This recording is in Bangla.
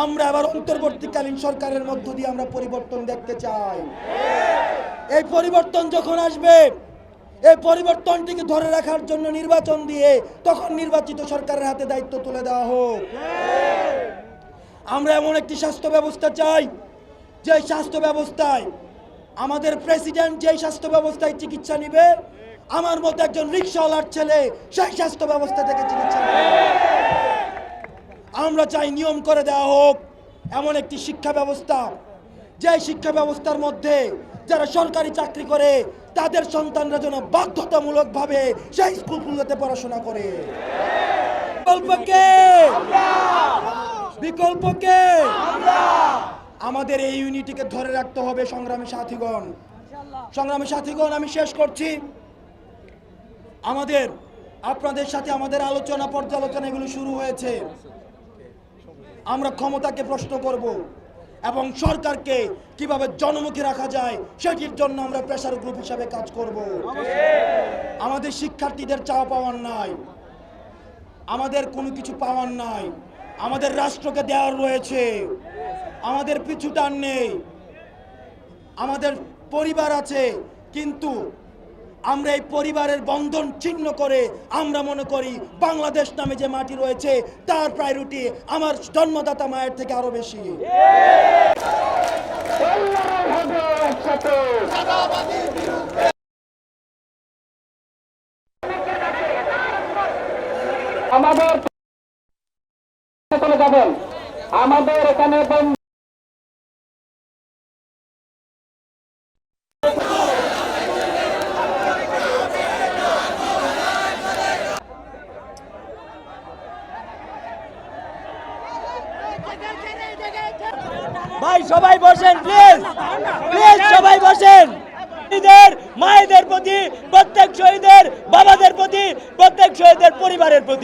আমরা আবার অন্তর্বর্তীকালীন সরকারের মধ্য দিয়ে আমরা পরিবর্তন দেখতে চাই। এই পরিবর্তন যখন আসবে, এই পরিবর্তনটিকে ধরে রাখার জন্য নির্বাচন দিয়ে তখন নির্বাচিত সরকারের হাতে দায়িত্ব তুলে দেওয়া হোক। আমরা এমন একটি স্বাস্থ্য ব্যবস্থা চাই, যে স্বাস্থ্য ব্যবস্থায় আমাদের প্রেসিডেন্ট যেই স্বাস্থ্য ব্যবস্থায় চিকিৎসা নিবে, আমার মতো একজন রিক্সাওয়ালার ছেলে সেই স্বাস্থ্য ব্যবস্থা থেকে চিকিৎসা নেবে। আমরা চাই নিয়ম করে দেওয়া হোক। এমন একটি শিক্ষা ব্যবস্থা। যে শিক্ষা ব্যবস্থার মধ্যে যারা সরকারি চাকরি করে, তাদের সন্তানরা যেন বাধ্যতামূলকভাবে সেই স্কুলগুলোতে পড়াশোনা করে। বিকল্পকে বিকল্পকে আমাদের এই ইউনিটিকে ধরে রাখতে হবে সংগ্রামী সাথীগণ। সংগ্রামী সাথীগণ, আমি শেষ করছি। আমাদের, আপনাদের সাথে আমাদের আলোচনা পর্যালোচনা এগুলো শুরু হয়েছে। আমরা ক্ষমতাকে প্রশ্ন করব এবং সরকারকে কীভাবে জনমুখী রাখা যায় সেটির জন্য আমরা প্রেশার গ্রুপ হিসাবে কাজ করব। আমাদের শিক্ষার্থীদের চাওয়া পাওয়ার নাই, আমাদের কোনো কিছু পাওয়ার নাই, আমাদের রাষ্ট্রকে দেওয়ার রয়েছে, আমাদের পিছু টান নেই, আমাদের পরিবার আছে, কিন্তু আমরা এই পরিবারের বন্ধন ছিন্ন করে আমরা মনে করি বাংলাদেশ নামে যে মাটি রয়েছে, তার প্রায়োরিটি আমার জন্মদাতা মায়ের থেকে আরও বেশি। আমাদের আমাদের এখানে ভাই সবাই বসেন প্লিজ প্লিজ সবাই বসেন। মায়েদের প্রতি, প্রত্যেক শহীদের, বাবাদের প্রতি, প্রত্যেক শহীদের পরিবারের প্রতি।